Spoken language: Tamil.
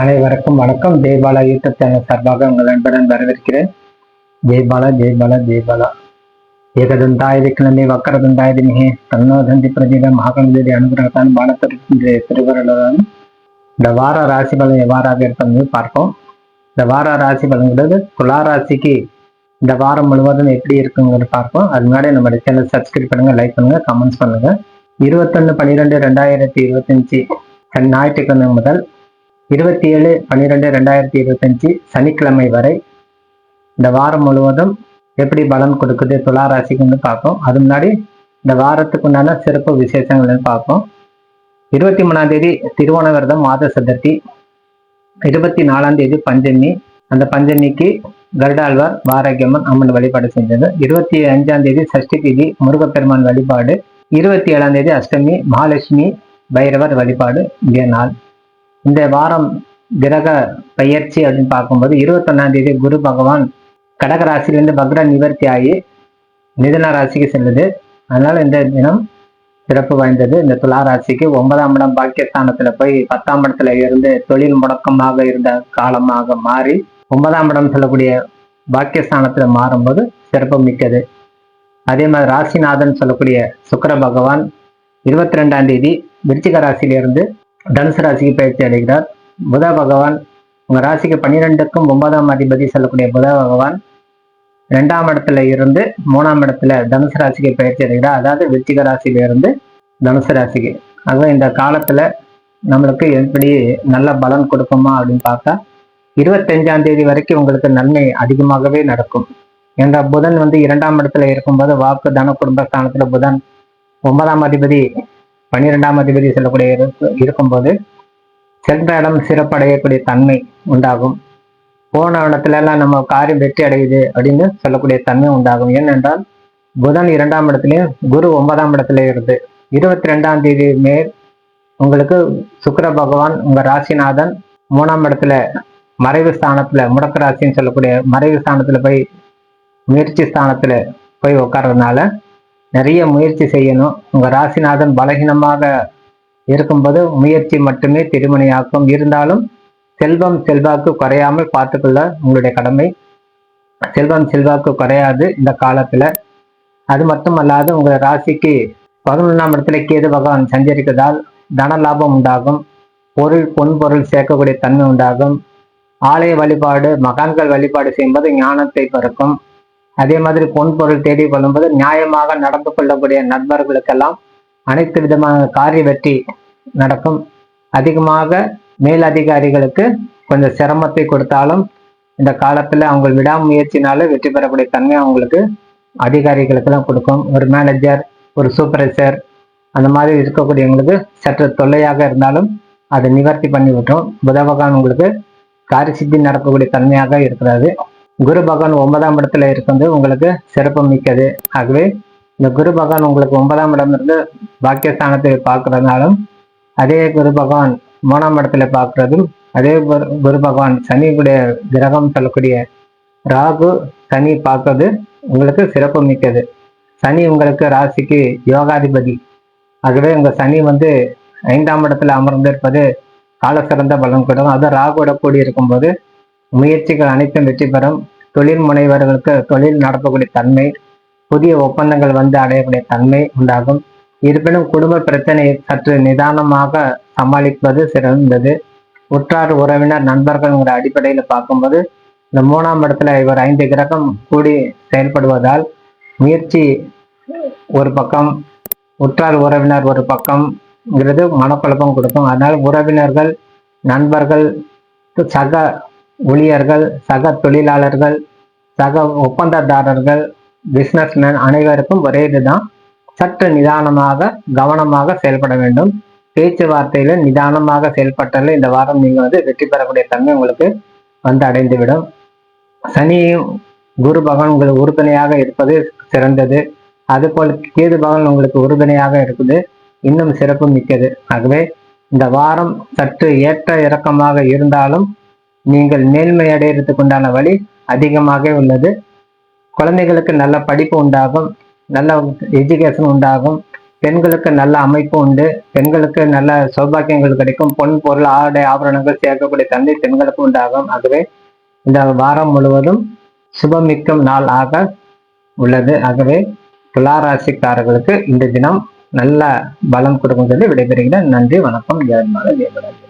அனைவருக்கும் வணக்கம். ஜெய்பாலா யூடியூப் சேனல் சார்பாக உங்கள் நண்பருடன் வரவேற்கிறேன். ஜெய்பாலா ஜெய்பாலா ஜெய்பாலா ஏகதந்தாய விக்னமே வக்கரதந்தாய மிகே தன்னோதந்தி பிரதித மகாகணபதி அனுகிரகத்தான் பாலத்திற்கு திருவருடன் இந்த வார ராசி பலன் எவ்வாறாக இருப்பது பார்ப்போம். இந்த வார ராசி பலன்கிறது துலா ராசிக்கு இந்த வாரம் முழுவதும் எப்படி இருக்குங்கிறது பார்ப்போம். அது முன்னாடி நம்ம சேனல் சப்ஸ்கிரைப் பண்ணுங்க லைக் பண்ணுங்க கமெண்ட்ஸ் பண்ணுங்க. இருபத்தொன்னு பன்னிரெண்டு ரெண்டாயிரத்தி இருபத்தஞ்சு ஞாயிற்றுக்கிழமை முதல் இருபத்தி ஏழு பன்னிரெண்டு ரெண்டாயிரத்தி இருபத்தஞ்சு சனிக்கிழமை வரை இந்த வாரம் முழுவதும் எப்படி பலன் கொடுக்குது துலா ராசிக்குன்னு பார்ப்போம். அது முன்னாடி இந்த வாரத்துக்கு உண்டான சிறப்பு விசேஷங்கள்னு பார்ப்போம். இருபத்தி மூணாம் தேதி திருவோண விரதம் மாத சதுர்த்தி இருபத்தி நாலாம் தேதி பஞ்சமி. அந்த பஞ்சமிக்கு கருடாழ்வார் வாராகியம்மன் அம்மன் வழிபாடு செஞ்சது. இருபத்தி அஞ்சாம் தேதி சஷ்டி தேதி முருகப்பெருமான் வழிபாடு. இருபத்தி ஏழாம் தேதி அஷ்டமி மகாலட்சுமி பைரவர் வழிபாடு. இந்திய நாள். இந்த வாரம் கிரக பயிற்சி அப்படின்னு பார்க்கும்போது இருபத்தொன்னாம் தேதி குரு பகவான் கடக ராசியிலிருந்து பக்ர நிவர்த்தி ஆகி மிதன ராசிக்கு செல்லுது. அதனால இந்த தினம் சிறப்பு வாய்ந்தது. இந்த துலா ராசிக்கு ஒன்பதாம் இடம் பாக்கியஸ்தானத்துல போய் பத்தாம் இடத்துல இருந்து தொழில் முடக்கமாக இருந்த காலமாக மாறி ஒன்பதாம் இடம் சொல்லக்கூடிய பாக்கியஸ்தானத்துல மாறும்போது சிறப்பு மிக்கது. அதே மாதிரி ராசிநாதன் சொல்லக்கூடிய சுக்கர பகவான் இருபத்தி ரெண்டாம் தேதி விருச்சிக ராசியிலிருந்து தனுசு ராசிக்கு பயிற்சி அடைகிறார். புத பகவான் உங்க ராசிக்கு பன்னிரெண்டுக்கும் ஒன்பதாம் அதிபதி சொல்லக்கூடிய புத பகவான் இரண்டாம் இடத்துல இருந்து மூணாம் இடத்துல தனுசு ராசிக்கு பயிற்சி அடைகிறார். அதாவது விருச்சிக ராசியில இருந்து தனுசு ராசிக்கு. ஆக இந்த காலத்துல நம்மளுக்கு எப்படி நல்ல பலன் கொடுக்குமா அப்படின்னு பார்த்தா இருபத்தஞ்சாம் தேதி வரைக்கும் உங்களுக்கு நன்மை அதிகமாகவே நடக்கும். என்ற புதன் வந்து இரண்டாம் இடத்துல இருக்கும்போது வாக்கு தன குடும்பஸ்தானத்துல புதன் ஒன்பதாம் அதிபதி பன்னிரெண்டாம் அதிபதி சொல்லக்கூடிய இருக்கும்போது சென்ற இடம் சிறப்படையக்கூடிய தன்மை உண்டாகும். போன இடத்துல எல்லாம் நம்ம காரியம் வெற்றி அடையுது அப்படின்னு சொல்லக்கூடிய தன்மை உண்டாகும். ஏனென்றால் புதன் இரண்டாம் இடத்துலயும் குரு ஒன்பதாம் இடத்துல இருந்து இருபத்தி ரெண்டாம் தேதி மேல் உங்களுக்கு சுக்கர பகவான் உங்க ராசிநாதன் மூணாம் இடத்துல மறைவு ஸ்தானத்துல முடக்க ராசின்னு சொல்லக்கூடிய மறைவு ஸ்தானத்துல போய் முயற்சி ஸ்தானத்துல போய் உட்கார்றதுனால நிறைய முயற்சி செய்யணும். உங்க ராசிநாதன் பலகீனமாக இருக்கும்போது முயற்சி மட்டுமே திருமணியாக்கும். இருந்தாலும் செல்வம் செல்வாக்கு குறையாமல் பார்த்துக்கொள்ள உங்களுடைய கடமை. செல்வம் செல்வாக்கு குறையாது இந்த காலத்துல. அது மட்டும் அல்லாது உங்க ராசிக்கு பதினொன்றாம் இடத்துல கேது பகவான் சஞ்சரிப்பதால் தன லாபம் உண்டாகும். பொருள் பொன் பொருள் சேர்க்கக்கூடிய தன்மை உண்டாகும். ஆலய வழிபாடு மகான்கள் வழிபாடு செய்யும்போது ஞானத்தை பிறக்கும் அதே மாதிரி பொன் பொருள் தேடி கொள்ளும்போது நியாயமாக நடந்து கொள்ளக்கூடிய நண்பர்களுக்கெல்லாம் அனைத்து விதமான காரிய வெற்றி நடக்கும். அதிகமாக மேல் அதிகாரிகளுக்கு கொஞ்சம் சிரமத்தை கொடுத்தாலும் இந்த காலத்துல அவங்க விடாமுயற்சினால வெற்றி பெறக்கூடிய தன்மை அவங்களுக்கு அதிகாரிகளுக்கெல்லாம் கொடுக்கும். ஒரு மேனேஜர் ஒரு சூப்பர்வைசர் அந்த மாதிரி இருக்கக்கூடியவங்களுக்கு சற்று தொல்லையாக இருந்தாலும் அதை நிவர்த்தி பண்ணி விட்டோம் புத பகவான் உங்களுக்கு காரிய சித்தி நடக்கக்கூடிய தன்மையாக இருக்கிறது குரு பகவான் ஒன்பதாம் இடத்துல இருக்கிறது உங்களுக்கு சிறப்பு மிக்கது. ஆகவே இந்த குரு பகவான் உங்களுக்கு ஒன்பதாம் இடம் இருந்து பாக்கியஸ்தானத்தை பார்க்கறதுனாலும் அதே குரு பகவான் மூணாம் இடத்துல பார்க்கறதும் அதே குரு பகவான் சனியுடைய கிரகம் சொல்லக்கூடிய ராகு சனி பார்க்கறது உங்களுக்கு சிறப்பு மிக்கது. சனி உங்களுக்கு ராசிக்கு யோகாதிபதி. ஆகவே உங்க சனி வந்து ஐந்தாம் இடத்துல அமர்ந்திருப்பது கால சிறந்த பலன் கொடுக்கும். அதுவும் ராகுவோட கூடி இருக்கும்போது முயற்சிகள் அனைத்தும் வெற்றி பெறும். தொழில் முனைவர்களுக்கு தொழில் நடப்பக்கூடிய தன்மை புதிய ஒப்பந்தங்கள் வந்து அடையக்கூடிய தன்மை உண்டாகும். இருப்பினும் குடும்ப பிரச்சனை சற்று நிதானமாக சமாளிப்பது சிறந்தது. உற்றார் உறவினர் நண்பர்கள்ங்கிற அடிப்படையில பார்க்கும்போது இந்த மூணாம் இடத்துல இவர் ஐந்து கிரகம் கூடி செயல்படுவதால் முயற்சி ஒரு பக்கம் உற்றார் உறவினர் ஒரு பக்கம்ங்கிறது மனக்குழப்பம் கொடுக்கும். அதனால் உறவினர்கள் நண்பர்கள் சக ஊழியர்கள் சக தொழிலாளர்கள் சக ஒப்பந்ததாரர்கள் பிஸ்னஸ்மேன் அனைவருக்கும் ஒரே இதுதான். சற்று நிதானமாக கவனமாக செயல்பட வேண்டும். பேச்சுவார்த்தையில நிதானமாக செயல்பட்டாலே இந்த வாரம் நீங்க வந்து வெற்றி பெறக்கூடிய தன்மை உங்களுக்கு வந்து அடைந்துவிடும். சனியும் குரு பகவான் உங்களுக்கு உறுதுணையாக இருப்பது சிறந்தது. அதுபோல் கேது பகவான் உங்களுக்கு உறுதுணையாக இருக்குது. இன்னும் சிறப்பு மிக்கது. ஆகவே இந்த வாரம் சற்று ஏற்ற இறக்கமாக இருந்தாலும் நீங்கள் மேன்மை அடையிறதுக்கு உண்டான வழி அதிகமாக உள்ளது. குழந்தைகளுக்கு நல்ல படிப்பு உண்டாகும் நல்ல எஜுகேஷன் உண்டாகும் பெண்களுக்கு நல்ல அமைப்பு உண்டு பெண்களுக்கு நல்ல சௌபாக்கியங்கள் கிடைக்கும் பொன் பொருள் ஆடை ஆபரணங்கள் சேர்க்கக்கூடிய தந்தை பெண்களுக்கு உண்டாகும். ஆகவே இந்த வாரம் முழுவதும் சுபமிக்கும் நாள் ஆக உள்ளது. ஆகவே துளாராசிக்காரர்களுக்கு இந்த தினம் நல்ல பலம் கொடுக்கும் சொல்லி விடைபெறுகிறேன். நன்றி வணக்கம். ஜெயமால ஜெயபலன்